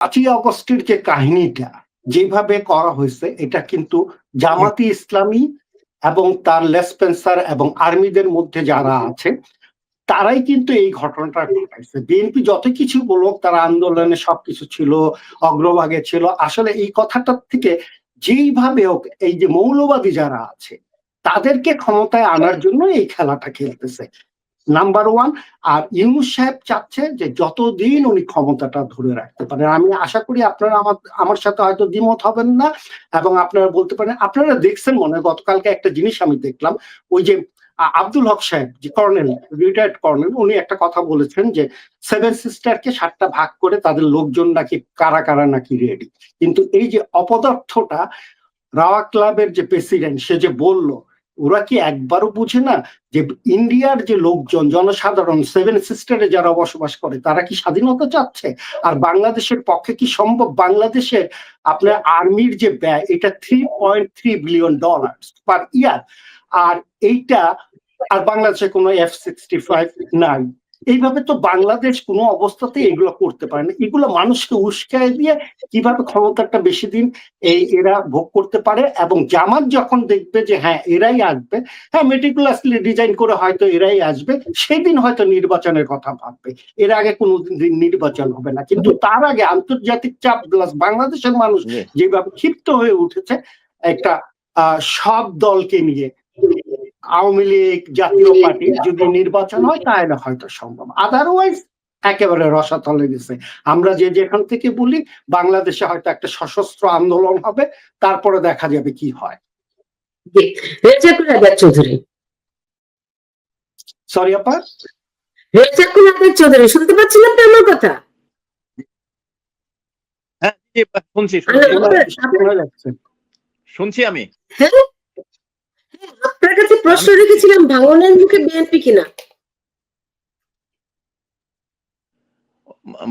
পাঁচই অগস্টের যে কাহিনীটা, যেভাবে করা হয়েছে, এটা কিন্তু জামাতি ইসলামী এবং তার লেসপেন্সার এবং আর্মিদের মধ্যে যারা আছে, তারাই কিন্তু এই ঘটনাটা ঘটাইছে। বিএনপি যত কিছু বলুক, তারা আন্দোলনে সবকিছু ছিল, অগ্রভাগে ছিল। আসলে এই কথাটার থেকে যেইভাবে হোক, এই যে মৌলবাদী যারা আছে, তাদেরকে ক্ষমতায় আনার জন্য এই খেলাটা খেলতেছে। নাম্বার ওয়ান আর ইউনুস সাহেব চাচ্ছে যে যতদিন উনি ক্ষমতাটা ধরে রাখতে পারেন, আমি আশা করি আপনারা আমার আমার সাথে হয়তো দ্বিমত হবেন না, এবং আপনারা বলতে পারেন, আপনারা দেখছেন মনে হয় গতকালকে একটা জিনিস আমি দেখলাম, ওই যে আব্দুল হক সাহেব, যে কর্নেল রিটায়ার্ড কর্নেল, উনি একটা কথা বলেছেন যে সেভেন সিস্টারকে সাতটা ভাগ করে তাদের লোকজন নাকি, কারা কারা নাকি রেডি কিন্তু এই যে অপদার্থটা, রাওয়া ক্লাবের যে প্রেসিডেন্ট সে যে বলল ওরা কি একবারও বুঝে না যে ইন্ডিয়ার যে লোকজন, জনসাধারণ সেভেন সিস্টারে যারা বসবাস করে, তারা কি স্বাধীনতা চাচ্ছে? আর বাংলাদেশের পক্ষে কি সম্ভব? বাংলাদেশের আপনার আর্মির যে ব্যয়, এটা three point three billion dollar per year আর এইটা, আর বাংলাদেশে কোনো এফ সিক্সটি ফাইভ নাই। এইভাবে তো বাংলাদেশ কোনো অবস্থাতে এগুলো করতে পারে না। এগুলো মানুষকে উস্কায় দিয়ে কীভাবে ক্ষমতাটা বেশি দিন এই এরা ভোগ করতে পারে এবং জামাত যখন দেখবে যে হ্যাঁ এরাই আসবে হ্যাঁ মেটিকুলাসলি ডিজাইন করে হয়তো এরাই আসবে সেদিন হয়তো নির্বাচনের কথা ভাববে। এর আগে কোনো দিন নির্বাচন হবে না। কিন্তু তার আগে আন্তর্জাতিক চাপ প্লাস বাংলাদেশের মানুষ যেভাবে ক্ষিপ্ত হয়ে উঠেছে একটা আহ, সব দলকে নিয়ে আওয়ামী লীগ জাতীয় পার্টি যদি নির্বাচন হয় তাহলে হয়তো সম্ভব। আদারওয়াইজ একেবারে রসাতলে গেছে। আমরা যে যেখান থেকে বলি বাংলাদেশে হয়তো একটা সশস্ত্র আন্দোলন হবে তারপরে দেখা যাবে কি হয়। চৌধুরী। সরি আপা? রেজাকুল আজাদ চৌধুরী শুনতে পাচ্ছেন আপনি আমার কথা? হ্যাঁ শুনছি শুনছি আমি। হ্যাঁ? প্রশ্ন রেখেছিলাম, ভাঙনের মুখে বিএনপি কিনা?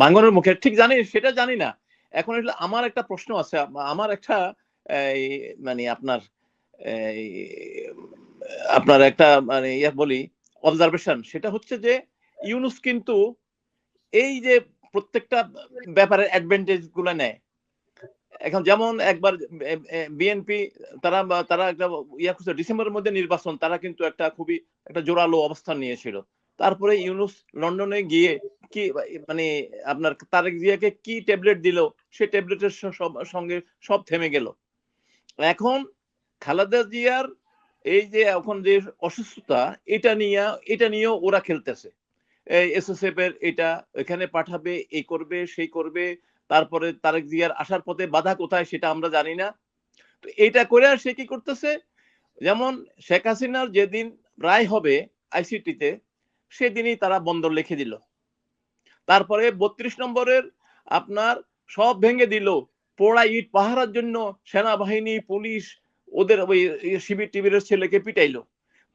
ভাঙনের মুখে, ঠিক জানি, সেটা জানি না। এখন আসলে আমার একটা প্রশ্ন আছে, আমার একটা মানে আপনার আপনার একটা মানে ইয়া বলি অবজারভেশন সেটা হচ্ছে যে, ইউনুস কিন্তু এই যে প্রত্যেকটা ব্যাপারে অ্যাডভান্টেজগুলো নেয়। এখন যেমন একবার বিএনপি তারা তারা একটা ইয়া করছে ডিসেম্বরের মধ্যে নির্বাচন, তারা কিন্তু একটা খুবই, একটা জোরালো অবস্থান নিয়েছিল। তারপরে ইউনুস লন্ডনে গিয়ে কি মানে আপনার তারেক জিয়াকে কি ট্যাবলেট দিল, সে ট্যাবলেটের সঙ্গে সব থেমে গেল। এখন খালেদা জিয়ার এই যে এখন যে অসুস্থতা, এটা নিয়ে, এটা নিয়েও ওরা খেলতেছে। এসএসএফ এর এটা, এখানে পাঠাবে এই করবে, সেই করবে তারপরে তারেক জিয়ার আসার পথে বাধা কোথায় সেটা আমরা জানি না। তো এইটা করে আর সে কি করতেছে? যেমন শেখ হাসিনার যেদিন রায় হবে আইসিটিতে, সেদিনই তারা বন্দর লিখে দিল। তারপরে বত্রিশ নম্বরের আপনার সব ভেঙে দিল। পোড়া ইট পাহারার জন্য সেনাবাহিনী, পুলিশ, ওদের ওই শিবির টিবিরের ছেলেকে পিটাইলো।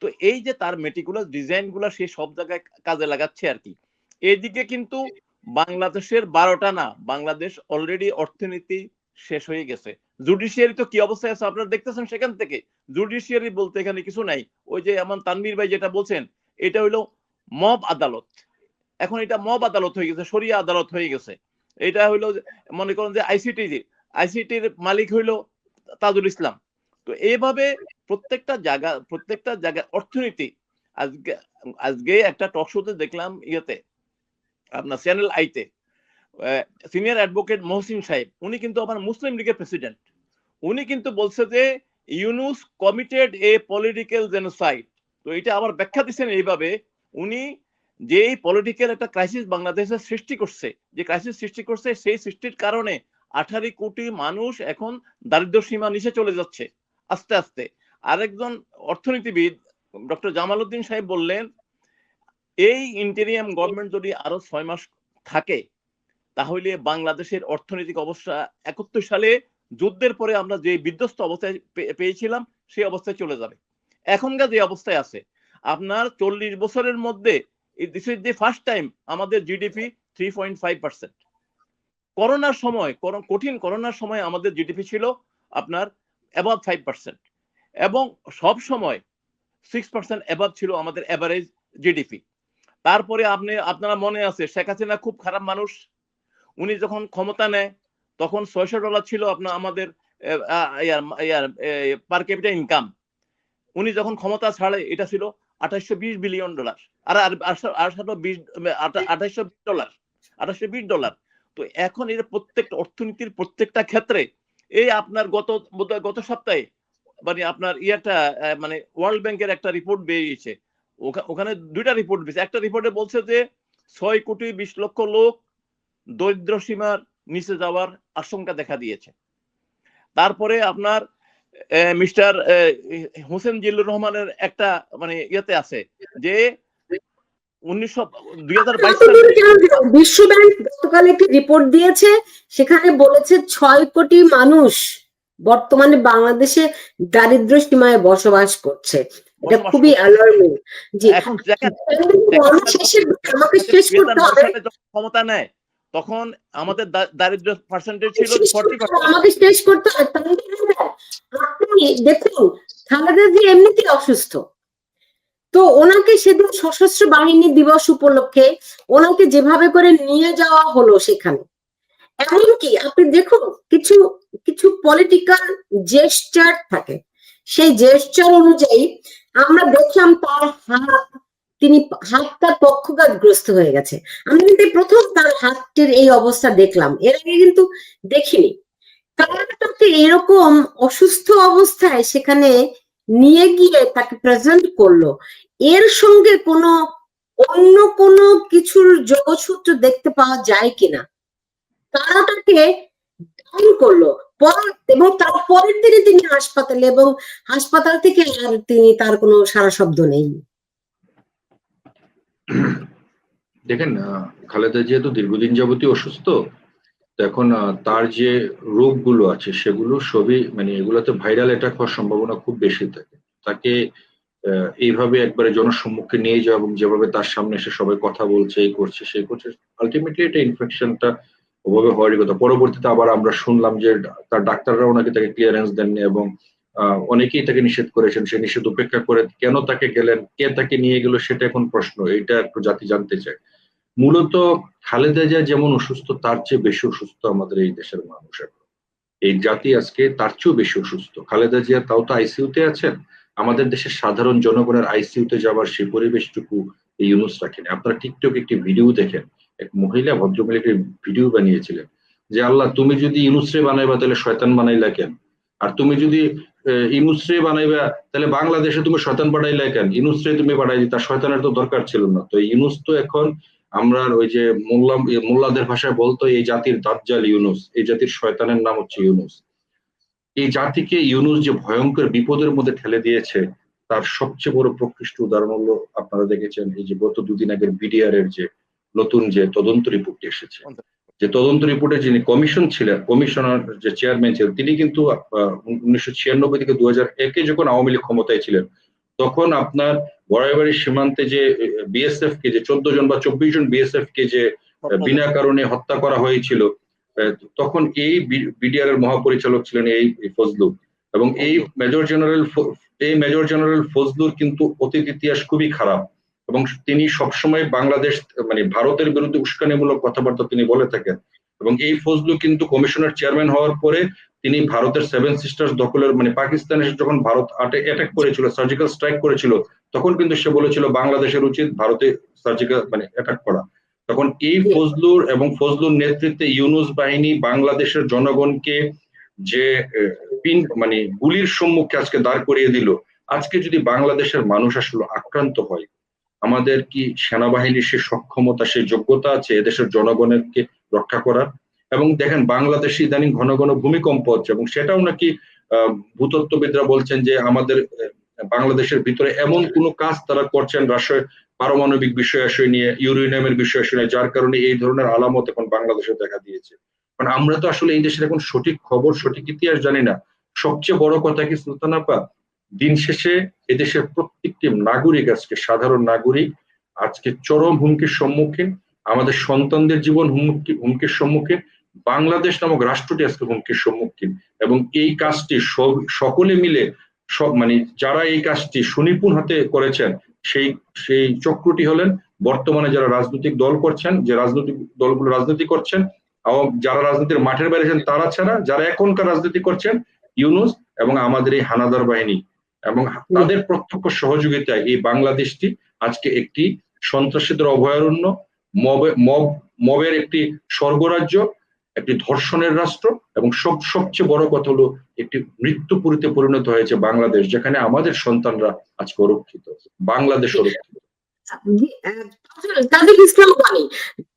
তো এই যে তার মেটিকুলার ডিজাইনগুলা সে সব জায়গায় কাজে লাগাচ্ছে আর কি। এদিকে কিন্তু বাংলাদেশের বারোটা না, বাংলাদেশ অলরেডি অর্থনীতি শেষ হয়ে গেছে। জুডিশিয়ারি তো কি অবস্থায় আছে আপনারা দেখতেছেন সেখান থেকে? জুডিশিয়ারি বলতে এখানে কিছু নাই। ওই যে এমন তানভীর ভাই যেটা বলছেন, এটা হইল মব আদালত। এখন এটা মব আদালত হয়ে গেছে সরিয়া আদালত হয়ে গেছে। এটা হইল মনে করেন যে আইসিটি আইসিটির মালিক হইল তাজুল ইসলাম। তো এইভাবে প্রত্যেকটা জায়গা প্রত্যেকটা জায়গা অর্থনীতি, আজকে আজকে একটা টক শোতে দেখলাম ইয়েতে আপনার চ্যানেল আইতে সিনিয়র অ্যাডভোকেট মহসিন সাহেব, উনি কিন্তু আমার মুসলিম লীগের প্রেসিডেন্ট উনি কিন্তু বলছে যে, Yunus committed a political genocide তো এটা আবার ব্যাখ্যা দিচ্ছেন এইভাবে, উনি যে পলিটিক্যাল একটা ক্রাইসিস বাংলাদেশে সৃষ্টি করছে, যে ক্রাইসিস সৃষ্টি করছে, সেই সৃষ্টির কারণে আঠারো কোটি মানুষ এখন দারিদ্র সীমা নিচে চলে যাচ্ছে, আস্তে আস্তে। আরেকজন অর্থনীতিবিদ, ডক্টর জামাল উদ্দিন সাহেব বললেন এই ইন্টেরিয়াম গভর্নমেন্ট যদি আরও ছয় মাস থাকে, তাহলে বাংলাদেশের অর্থনৈতিক অবস্থা একাত্তর সালে যুদ্ধের পরে আমরা যে বিধ্বস্ত অবস্থায় পেয়েছিলাম, সেই অবস্থায় চলে যাবে। এখনকার যে অবস্থায় আছে, আপনার চল্লিশ বছরের মধ্যে this is the first time আমাদের GDP three point five percent করোনার সময় কঠিন করোনার সময় আমাদের জিডিপি ছিল আপনার অ্যাবাভ ফাইভ পার্সেন্ট এবং সব সময় সিক্স পার্সেন্ট অ্যাবাভ ছিল আমাদের অ্যাভারেজ জিডিপি তারপরে আপনি, আপনারা মনে আছে, শেখ হাসিনা খুব খারাপ মানুষ। উনি যখন ক্ষমতা নেয়, তখন ছয়শো ডলার ছিল আপনার, আমাদের পার ক্যাপিটাল ইনকাম উনি যখন ক্ষমতা ছাড়ে, এটা ছিল আঠাশশো বিশ বিলিয়ন ডলার আর আঠাশশো বিশ আঠাশশো ডলার আঠাশশো বিশ ডলার তো এখন এর প্রত্যেকটা অর্থনীতির প্রত্যেকটা ক্ষেত্রে, এই আপনার গত গত সপ্তাহে মানে আপনার ইয়েটা মানে ওয়ার্ল্ড ব্যাংকের একটা রিপোর্ট বেরিয়েছে। ওখানে দুইটা রিপোর্ট বেরিয়েছে একটা রিপোর্টে বলছে যে, ছয় কোটি বিশ লক্ষ লোক দরিদ্র সীমার নিচে যাওয়ার আশঙ্কা দেখা দিয়েছে। তারপরে আপনার মিস্টার হোসেন জিল্লুর রহমানের একটা মানে ইয়েতে আছে যে একটি রিপোর্ট দিয়েছে, সেখানে বলেছে ছয় কোটি মানুষ বর্তমানে বাংলাদেশে দারিদ্র সীমায় বসবাস করছে। এটা খুবই। অ্যালার্মিং জি এখন আমাকে শেষ করতে হবে ক্ষমতা নেয় তখন আমাদের দারিদ্র পার্সেন্টেজ ছিল শেষ ফর্টি করতে হবে, আমাকে শেষ করতে আপনি দেখুন খালেদা জি এমনিতেই অসুস্থ। তো ওনাকে সেদিন সশস্ত্র বাহিনী দিবস উপলক্ষে ওনাকে যেভাবে করে নিয়ে যাওয়া হলো সেখানে। এমনকি আপনি দেখুন কিছু কিছু পলিটিক্যাল জেস্টার থাকে। সেই জেস্টার অনুযায়ী আমরা দেখলাম তার হাত, তিনি হাতটা পক্ষঘাতগ্রস্ত হয়ে গেছে। আমি কিন্তু প্রথম তার হাতটির এই অবস্থা দেখলাম। এর আগে কিন্তু দেখিনি। তাকে এরকম অসুস্থ অবস্থায় সেখানে নিয়ে গিয়ে তাকে প্রেজেন্ট করল। এর সঙ্গে কোনো, অন্য কোনো কিছুর যোগসূত্র দেখতে পাওয়া যায় কিনা? তারা তাকে ডাউন করল। এবং তার পরের দিনে তিনি হাসপাতালে, এবং হাসপাতাল থেকে আর তিনি তার কোনো সারা শব্দ নেই। দেখেন খালেদা যেহেতু দীর্ঘদিন যাবতীয় অসুস্থ। এখন তার যে রোগগুলো আছে, সেগুলো সবই মানে এগুলোতে ভাইরাল অ্যাটাক হওয়ার সম্ভাবনা খুব বেশি থাকে। তাকে এইভাবে একবারে জনসম্মুখে নিয়ে যাওয়া এবং যেভাবে তার সামনে এসে সবাই কথা বলছে, এই করছে, সেই করছে আলটিমেটলি এটা ইনফেকশনটা ওভাবে হওয়ারই কথা। পরবর্তীতে আবার আমরা শুনলাম যে তার ডাক্তাররাও নাকি তাকে ক্লিয়ারেন্স দেননি এবং অনেকেই তাকে নিষেধ করেছেন। সে নিষেধ উপেক্ষা করে কেন তাকে গেলেন, কে তাকে নিয়ে গেল সেটা এখন প্রশ্ন। এটা একটু জাতি জানতে চায়। মূলত খালেদা জিয়া যেমন অসুস্থ, তার চেয়ে বেশি অসুস্থ আমাদের এই দেশের মানুষ এখন। এই জাতি আজকে তার চেয়েও বেশি অসুস্থ। খালেদা জিয়া তাও তো আইসিইউতে আছেন। আমাদের দেশের সাধারণ জনগণের আইসিইউতে যাবার সেই পরিবেশটুকু এই ইউনুস রাখেন। আপনারা টিকটক একটি ভিডিও দেখেন। এক মহিলা ভদ্রমহিলাকে ভিডিও বানিয়েছিলেন যে, আল্লাহ, তুমি যদি ইউনুসরে বানাইবা, তাহলে শয়তান বানাইলা কেন? আর তুমি যদি ইনুসরে বানাইবা, তাহলে বাংলাদেশে তুমি শয়তান বানাইলা কেন? ইনুসরে তুমি বানাই দিতা, শয়তানের তো দরকার ছিল না। তো ইউনুস তো এখন আমরা ওই যে মোল্লা মোল্লাদের ভাষায় বলতো, এই জাতির দাজ্জাল ইউনুস, এই জাতির শয়তানের নাম হচ্ছে ইউনুস। এই জাতিকে ইউনুস যে ভয়ঙ্কর বিপদের মধ্যে ঠেলে দিয়েছে, তার সবচেয়ে বড় প্রকৃষ্ট উদাহরণ হলো, আপনারা দেখেছেন, এই যে গত দুদিন আগের বিডিআর এর যে নতুন যে তদন্ত রিপোর্টটি এসেছে। যে তদন্ত রিপোর্টে যিনি কমিশন ছিলেন কমিশনার যে চেয়ারম্যান ছিলেন তিনি কিন্তু উনিশশো ছিয়ানব্বই থেকে দু হাজার একে যখন আওয়ামী লীগ ক্ষমতায় ছিলেন তখন আপনার বড়াইবাড়ির সীমান্তে যে বিএসএফ কে যে চোদ্দ জন বা চব্বিশ জন বিএসএফ কে যে বিনা কারণে হত্যা করা হয়েছিল তখন এই বিডিআর এর মহাপরিচালক ছিলেন এই এই ফজলু এবং এই মেজর জেনারেল এই মেজর জেনারেল ফজলুর কিন্তু অতীত ইতিহাস খুবই খারাপ। এবং তিনি সবসময় বাংলাদেশ মানে ভারতের বিরুদ্ধে উস্কানিমূলক কথাবার্তা তিনি বলে থাকেন। এবং এই ফজলু কিন্তু কমিশনার চেয়ারম্যান হওয়ার পরে তিনি ভারতের সেভেন সিস্টার্স দখলের মানে পাকিস্তানে যখন ভারত অ্যাটাক করেছিল সার্জিক্যাল স্ট্রাইক করেছিল, তখন কিন্তু সে বলেছিল বাংলাদেশের উচিত ভারতে সার্জিক্যাল মানে অ্যাটাক করা। তখন এই ফজলুর এবং ফজলুর নেতৃত্বে ইউনুস বাহিনী বাংলাদেশের জনগণকে যে পিন মানে গুলির সম্মুখে আজকে দাঁড় করিয়ে দিল, আজকে যদি বাংলাদেশের মানুষ আসলে আক্রান্ত হয় আমাদের কি সেনাবাহিনীর সে সক্ষমতা, সে যোগ্যতা আছে এদেশের জনগণেরকে রক্ষা করার? এবং দেখেন, বাংলাদেশে ইদানিং ঘন ঘন ভূমিকম্প হচ্ছে এবং সেটাও নাকি ভূতত্ত্ববিদরা বলছেন যে আমাদের বাংলাদেশের ভিতরে এমন কোনো কাজ তারা করছেন রাষ্ট্রের পারমাণবিক বিষয় আশয় নিয়ে, ইউরেনিয়ামের বিষয় আশয় নিয়ে, যার কারণে এই ধরনের আলামত এখন বাংলাদেশে দেখা দিয়েছে। কারণ আমরা তো আসলে এই দেশের এখন সঠিক খবর, সঠিক ইতিহাস জানি না। সবচেয়ে বড় কথা কি সুলতান আপা দিন শেষে এদেশের প্রত্যেকটি নাগরিক, আজকে সাধারণ নাগরিক, আজকে চরম হুমকির সম্মুখীন, আমাদের সন্তানদের জীবন হুমকি, হুমকির সম্মুখীন, বাংলাদেশ নামক রাষ্ট্রটি আজকে হুমকির সম্মুখীন। এবং এই কাজটি সকলে মিলে সব মানে যারা এই কাজটি সুনিপুণ হাতে করেছেন, সেই সেই চক্রটি হলেন বর্তমানে যারা রাজনৈতিক দল করছেন, যে রাজনৈতিক দলগুলো রাজনীতি করছেন যারা রাজনীতির মাঠের বাইরে আছেন, তারা ছাড়া যারা এখনকার রাজনীতি করছেন, ইউনুস এবং আমাদের এই হানাদার বাহিনী। এবং তাদের প্রত্যক্ষ সহযোগিতায় এই বাংলাদেশটি আজকে একটি সন্ত্রাসীদের অভয়ারণ্য মবে- মব মবের একটি স্বর্গরাজ্য একটি ধর্ষণের রাষ্ট্র এবং সব সবচেয়ে বড় কথা হলো একটি মৃত্যুপুরীতে পরিণত হয়েছে বাংলাদেশ যেখানে আমাদের সন্তানরা আজকে অরক্ষিত বাংলাদেশ অরক্ষিত। তাদের ইসলাম বাণী দেখুন আহ,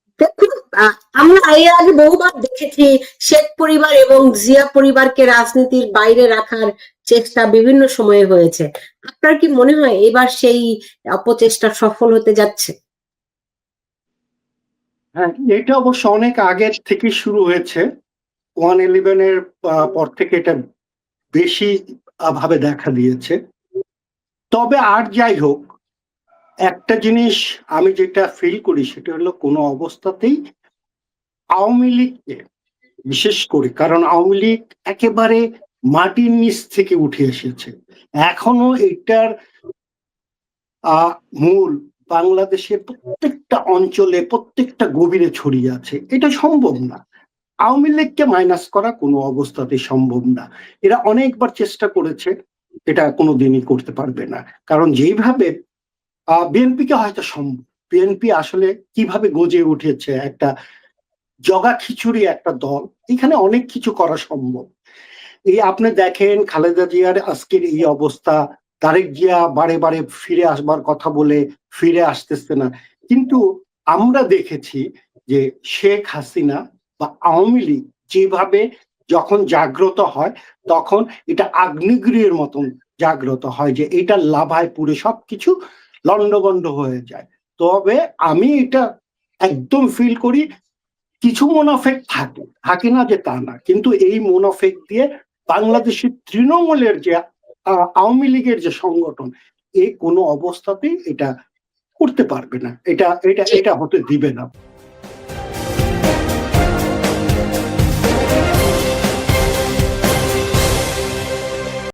আমরা এর আগে বহুবার দেখেছি শেখ পরিবার এবং জিয়া পরিবারকে রাজনীতির বাইরে রাখার চেষ্টা বিভিন্ন সময়ে হয়েছে। আপনার কি মনে হয় এবার সেই অপচেষ্টা সফল হতে যাচ্ছে? হ্যাঁ এটা অবশ্য অনেক আগের থেকে শুরু হয়েছে। ওয়ান ইলেভেনের পর থেকে এটা বেশি ভাবে দেখা দিয়েছে। তবে আর যাই হোক একটা জিনিস আমি যেটা ফিল করি সেটা হলো কোনো অবস্থাতেই আওয়ামী লীগকে বিশেষ করে, কারণ আওয়ামী লীগ একেবারে মাটির নিচ থেকে উঠে এসেছে। এখনও এটার মূল বাংলাদেশের প্রত্যেকটা অঞ্চলে প্রত্যেকটা গভীরে ছড়িয়ে আছে। এটা সম্ভব না। আওয়ামী লীগকে মাইনাস করা কোনো অবস্থাতেই সম্ভব না। এরা অনেকবার চেষ্টা করেছে, এটা কোনো দিনই করতে পারবে না। কারণ যেইভাবে বিএনপিকে হয়তো সম্ভব। বিএনপি আসলে কীভাবে গজে উঠেছে একটা জগা খিচুড়ি একটা দল, এখানে অনেক কিছু করা সম্ভব। এই আপনি দেখেন খালেদা জিয়ার আজকের এই অবস্থা, তারেক জিয়া বারে বারে ফিরে আসবার কথা বলে ফিরে আসতেছে না। কিন্তু আমরা দেখেছি যে শেখ হাসিনা বা আওয়ামী লীগ যেভাবে যখন জাগ্রত হয়, তখন এটা আগ্নেয়গিরির মতন জাগ্রত হয় যে এটা লাভায় পুরে সবকিছু লন্ডভন্ড হয়ে যায়। তবে আমি এটা একদম ফিল করি কিছু মোনাফেক থাকে থাকে না যে তা না কিন্তু এই মোনাফেক দিয়ে বাংলাদেশের তৃণমূলের যে আওয়ামী লীগের যে সংগঠন এ কোনো অবস্থাতেই এটা করতে পারবে না। এটা এটা এটা হতে দিবে না।